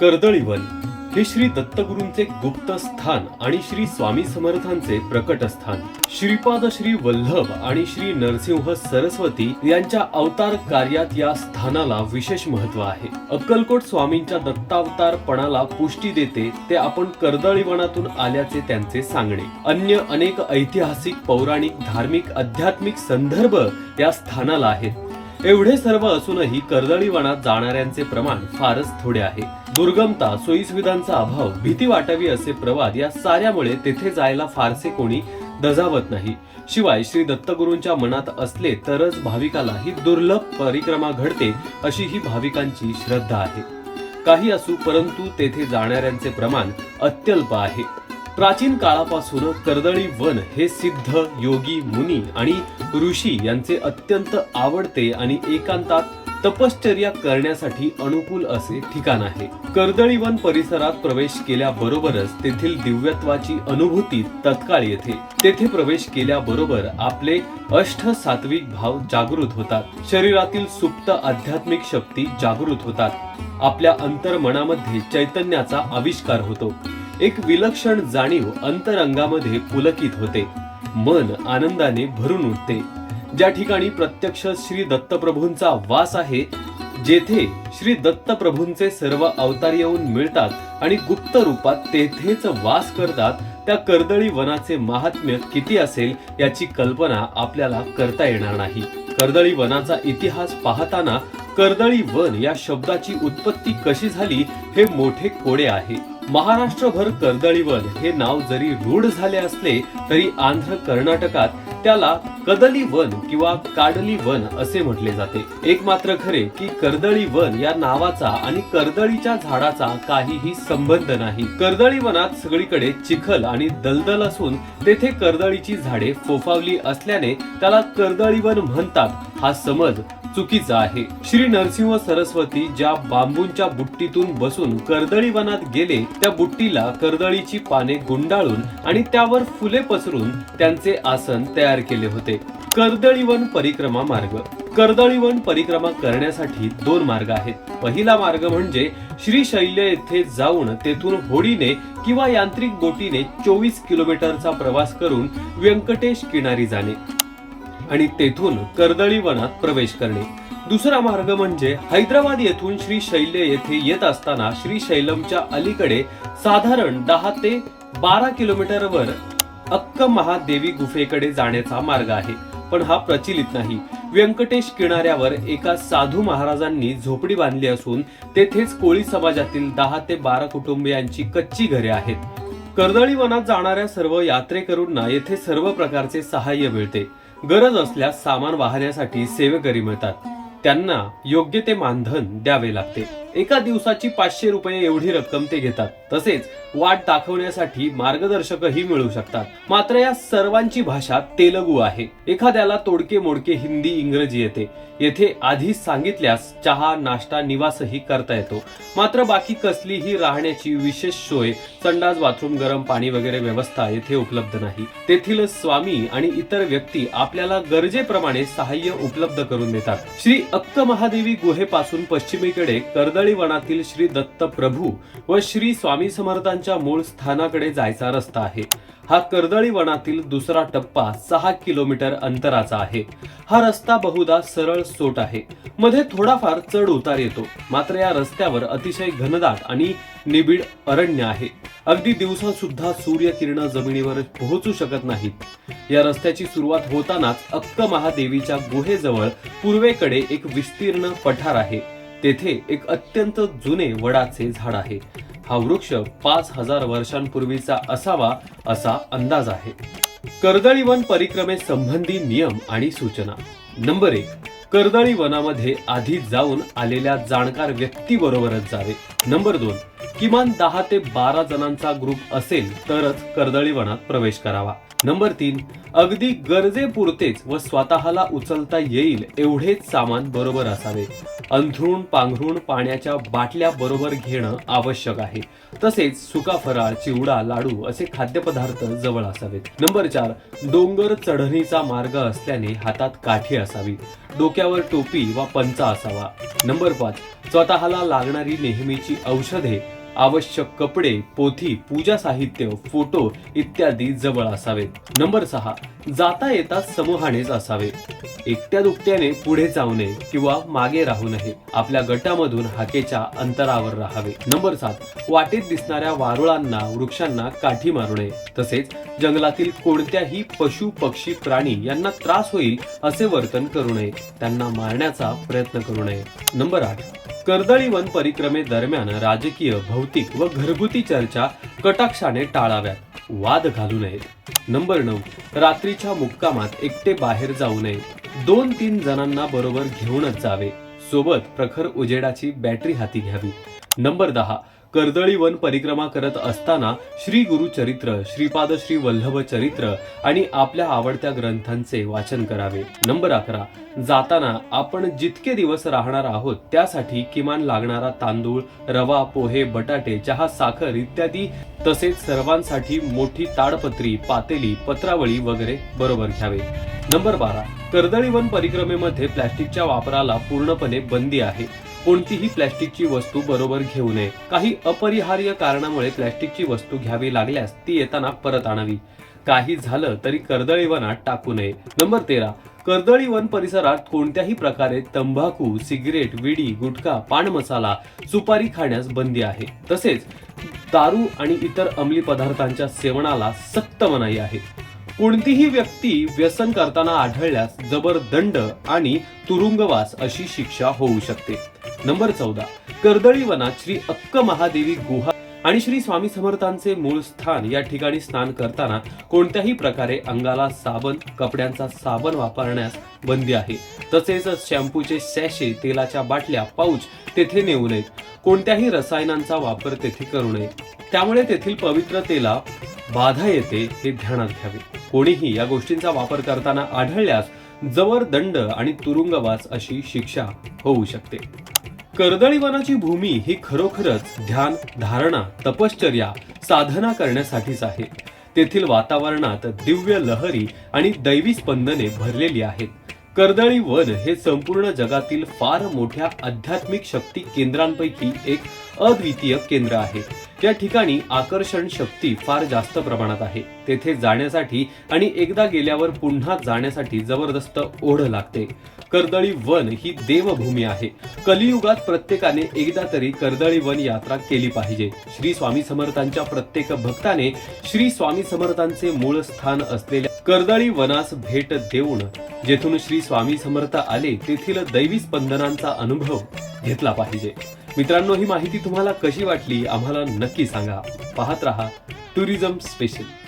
कर्दळीवन हे श्री दत्तगुरूंचे गुप्त स्थान आणि श्री स्वामी समर्थांचे प्रकट स्थान श्रीपाद श्री वल्लभ आणि श्री नरसिंह सरस्वती यांच्या अवतार कार्यात या स्थानाला विशेष महत्त्व आहे. अक्कलकोट स्वामींच्या दत्तावतारपणाला पुष्टी देते ते आपण कर्दळीवनातून आल्याचे त्यांचे सांगणे. अन्य अनेक ऐतिहासिक पौराणिक धार्मिक आध्यात्मिक संदर्भ या स्थानाला आहेत. एवढे सर्व असूनही कर्दळीवनात जाणाऱ्यांचे प्रमाण फारच थोडे आहे. दुर्गमता सोयीसुविधांचा अभाव भीती वाटावी असे प्रवाद या साऱ्यामुळे तेथे जायला फारसे कोणी दजावत नाही. शिवाय श्री दत्तगुरूंच्या मनात असले तरच भाविकाला ही दुर्लभ परिक्रमा घडते अशी ही भाविकांची श्रद्धा आहे. काही असू परंतु तेथे जाणाऱ्यांचे प्रमाण अत्यल्प आहे. प्राचीन काळापासून कर्दळी वन हे सिद्ध योगी मुनी आणि ऋषी यांचे अत्यंत आवडते आणि एकांतात तपश्चर्या करण्यासाठी अनुकूल असे ठिकाण आहे. कर्दळी वन परिसरात प्रवेश केल्याबरोबरच तेथील दिव्यत्वाची अनुभूती तत्काळ येते. तेथे प्रवेश केल्याबरोबर आपले अष्ट सात्विक भाव जागृत होतात. शरीरातील सुप्त आध्यात्मिक शक्ती जागृत होतात. आपल्या अंतर्मनामध्ये चैतन्याचा आविष्कार होतो. एक विलक्षण जाणीव अंतरंगामध्ये पुलकित होते. मन आनंदाने भरून उठते. ज्या ठिकाणी प्रत्यक्ष श्री दत्तप्रभूंचा वास आहे जेथे श्री दत्तप्रभूंचे सर्व अवतार येऊन मिळतात आणि गुप्त रूपात तेथेच वास करतात त्या कर्दळी वनाचे महात्म्य किती असेल याची कल्पना आपल्याला करता येणार नाही. कर्दळी वनाचा इतिहास पाहताना कर्दळी वन या शब्दाची उत्पत्ती कशी झाली हे मोठे कोडे आहे. महाराष्ट्रभर कर्दळी वन हे नाव जरी रूढ झाले असले तरी आंध्र कर्नाटकात त्याला कदली वन किंवा काडली वन असे म्हटले जाते. एक मात्र खरे की कर्दळी वन या नावाचा आणि कर्दळीच्या झाडाचा काहीही संबंध नाही. कर्दळी वनात सगळीकडे चिखल आणि दलदल असून तेथे कर्दळीची झाडे फोफावली असल्याने त्याला कर्दळी वन म्हणतात. हा समज चुकीचा आहे. श्री नरसिंह सरस्वती ज्या बांबूंच्या बुट्टीतून बसून कर्दळी वनात गेले त्या बुट्टीला कर्दळीची पाने गुंडाळून आणि त्यावर फुले पसरून त्यांचे आसन तयार केले होते. कर्दळीवन परिक्रमा मार्ग. कर्दळीवन परिक्रमा करण्यासाठी दोन मार्ग आहेत. पहिला मार्ग म्हणजे श्रीशैल्य येथे जाऊन तेथून होडीने किंवा यांत्रिक बोटीने चोवीस किलोमीटरचा प्रवास करून व्यंकटेश किनारी जाणे. आणि तेथून कर्दळी वनात प्रवेश करणे. दुसरा मार्ग म्हणजे हैदराबाद येथून श्री शैल्य येथे येत असताना श्री शैलमच्या अलीकडे साधारण दहा ते बारा किलोमीटरवर अक्क महादेवी गुफेकडे जाण्याचा मार्ग आहे. पण हा प्रचलित नाही. व्यंकटेश किनाऱ्यावर एका साधू महाराजांनी झोपडी बांधली असून तेथेच कोळी समाजातील दहा ते बारा कुटुंबियांची कच्ची घरे आहेत. कर्दळी वनात जाणाऱ्या सर्व यात्रेकरूंना येथे सर्व प्रकारचे सहाय्य मिळते. गरज असल्यास सामान वाहण्यासाठी सेवेकरी मिळतात. त्यांना योग्य ते मानधन द्यावे लागते. एका दिवसाची पाचशे रुपये एवढी रक्कम ते घेतात. तसेच वाट दाखवण्यासाठी मार्गदर्शकही मिळू शकतात. मात्र या सर्वांची भाषा तेलगू आहे. एखाद्याला तोडके मोडके हिंदी इंग्रजी येते. येथे आधीच सांगितल्यास चहा नाश्ता निवासही करता येतो. मात्र बाकी कसलीही राहण्याची विशेष सोय संडास बाथरूम गरम पाणी वगैरे व्यवस्था येथे उपलब्ध नाही. तेथील स्वामी आणि इतर व्यक्ती आपल्याला गरजेप्रमाणे सहाय्य उपलब्ध करून देतात. श्री अक्क महादेवी गुहेपासून पश्चिमेकडे कर्दळ वनातील श्री दत्त प्रभू व श्री स्वामी समर्थांच्या मूळ स्थानाकडे जायचा रस्ता आहे. हा कर्दळी वनातील दुसरा टप्पा सहा किलोमीटर अंतराचा आहे. हा रस्ता बहुधा सरळ सोट आहे. मध्ये थोडाफार चढ उतार येतो. मात्र या रस्त्यावर अतिशय घनदाट आणि निबिड अरण्य आहे. अगदी दिवसा सुद्धा सूर्यकिरण जमिनीवर पोहोचू शकत नाहीत. या रस्त्याची सुरुवात होतानाच अक्क महादेवीच्या गुहेजवळ पूर्वेकडे एक विस्तीर्ण पठार आहे. तेथे एक अत्यंत जुने वडाचे झाड आहे. हा वृक्ष पाच हजार वर्षांपूर्वीचा असावा असा अंदाज आहे. कर्दळी वन परिक्रमेसंबंधी नियम आणि सूचना. नंबर एक कर्दळी वनामध्ये आधी जाऊन आलेल्या जाणकार व्यक्तीबरोबरच जावे. नंबर दोन किमान दहा ते बारा जणांचा ग्रुप असेल तरच कर्दळी वनात प्रवेश करावा. नंबर तीन अगदी गरजेपुरतेच व स्वतःला उचलता येईल एवढेच सामान बरोबर असावे. अंथरूण पांघरूण पाण्याच्या बाटल्या बरोबर घेणं आवश्यक आहे. तसेच सुका फराळ चिवडा लाडू असे खाद्यपदार्थ जवळ असावेत. नंबर चार डोंगर चढणीचा मार्ग असल्याने हातात काठी असावी. डोक्यावर टोपी वा पंचा असावा. नंबर पाच स्वतःला लागणारी नेहमीची औषधे आवश्यक कपडे पोथी पूजा साहित्य फोटो इत्यादी जवळ असावेत. नंबर सहा जाता येता समूहानेच असावे एकट्या दुकट्याने पुढे जाऊ नये किंवा मागे राहू नये. आपल्या गटामधून हाकेच्या अंतरावर राहावे. नंबर सात वाटेत दिसणाऱ्या वारुळांना वृक्षांना काठी मारू नये. तसेच जंगलातील कोणत्याही पशु पक्षी प्राणी यांना त्रास होईल असे वर्तन करू नये. त्यांना मारण्याचा प्रयत्न करू नये. नंबर आठ कर्दळी वन परिक्रमेदरम्यान राजकीय भौतिक व घरगुती चर्चा कटाक्षाने टाळाव्यात. वाद घालू नयेत नंबर नऊ रात्रीच्या मुक्कामात एकटे बाहेर जाऊ नये. दोन तीन जणांना बरोबर घेऊनच जावे. सोबत प्रखर उजेडाची बॅटरी हाती घ्यावी. नंबर दहा कर्दळी वन परिक्रमा करत असताना श्री गुरु चरित्र श्रीपाद श्री वल्लभ चरित्र आणि आपल्या आवडत्या ग्रंथांचे वाचन करावे. नंबर अकरा. जाताना आपण जितके दिवस राहणार आहोत त्यासाठी किमान लागणारा तांदूळ रवा पोहे बटाटे चहा साखर इत्यादी तसेच सर्वांसाठी मोठी ताडपत्री पातेली पत्रावळी वगैरे बरोबर घ्यावे. नंबर बारा. कर्दळी वन परिक्रमेमध्ये प्लॅस्टिकच्या वापराला पूर्णपणे बंदी आहे. कोणतीही प्लॅस्टिकची वस्तू बरोबर घेऊ नये. काही अपरिहार्य कारणामुळे प्लॅस्टिकची वस्तू घ्यावी लागल्यास ती येताना परत आणावी. काही झालं तरी कर्दळी वनात टाकू नये. नंबर तेरा. कर्दळी वन परिसरात कोणत्याही प्रकारे तंबाखू सिगरेट विडी गुटखा पान मसाला सुपारी खाण्यास बंदी आहे. तसेच दारू आणि इतर अंमली पदार्थांच्या सेवनाला सक्त मनाई आहे. कोणतीही व्यक्ती व्यसन करताना आढळल्यास जबर दंड आणि तुरुंगवास अशी शिक्षा होऊ शकते. नंबर चौदा. कर्दळी वनात श्री अक्क महादेवी गुहा आणि श्री स्वामी समर्थांचे मूळ स्थान या ठिकाणी स्नान करताना कोणत्याही प्रकारे अंगाला साबण कपड्यांचा साबण वापरण्यास बंदी आहे. तसेच शॅम्पूचे सॅशे तेलाच्या बाटल्या पाऊच तेथे नेऊ नयेत. कोणत्याही रसायनांचा वापर तेथे करू नये. त्यामुळे तेथील पवित्रतेला बाधा येते हे ध्यानात घ्यावे. कोणीही या गोष्टींचा वापर करताना आढळल्यास जवर दंड आणि तुरुंगवास अशी शिक्षा होऊ शकते. कर्दळी वनाची भूमी ही खरोखरच ध्यान धारणा तपश्चर्या साधना करण्यासाठीच आहे. तेथील वातावरणात दिव्य लहरी आणि दैवी स्पंदने भरलेली आहेत. कर्दळी वन हे संपूर्ण जगातील फार मोठ्या आध्यात्मिक शक्ती केंद्रांपैकी एक अद्वितीय केंद्र आहे. त्या ठिकाणी आकर्षण शक्ती फार जास्त प्रमाणात आहे. तेथे जाण्यासाठी आणि एकदा गेल्यावर पुन्हा जाण्यासाठी जबरदस्त ओढ लागते. कर्दळी वन ही देवभूमी आहे. कलियुगात प्रत्येकाने एकदा तरी कर्दळी वन यात्रा केली पाहिजे. श्री स्वामी समर्थांच्या प्रत्येक भक्ताने श्री स्वामी समर्थांचे मूळ स्थान असलेल्या कर्दळी वनास भेट देऊन जेथून श्री स्वामी समर्थ आले तेथील दैवी स्पंदनांचा अनुभव घेतला पाहिजे. मित्रांनो ही माहिती तुम्हाला कशी वाटली? आम्हाला नक्की सांगा. पाहत रहा टुरिझम स्पेशल.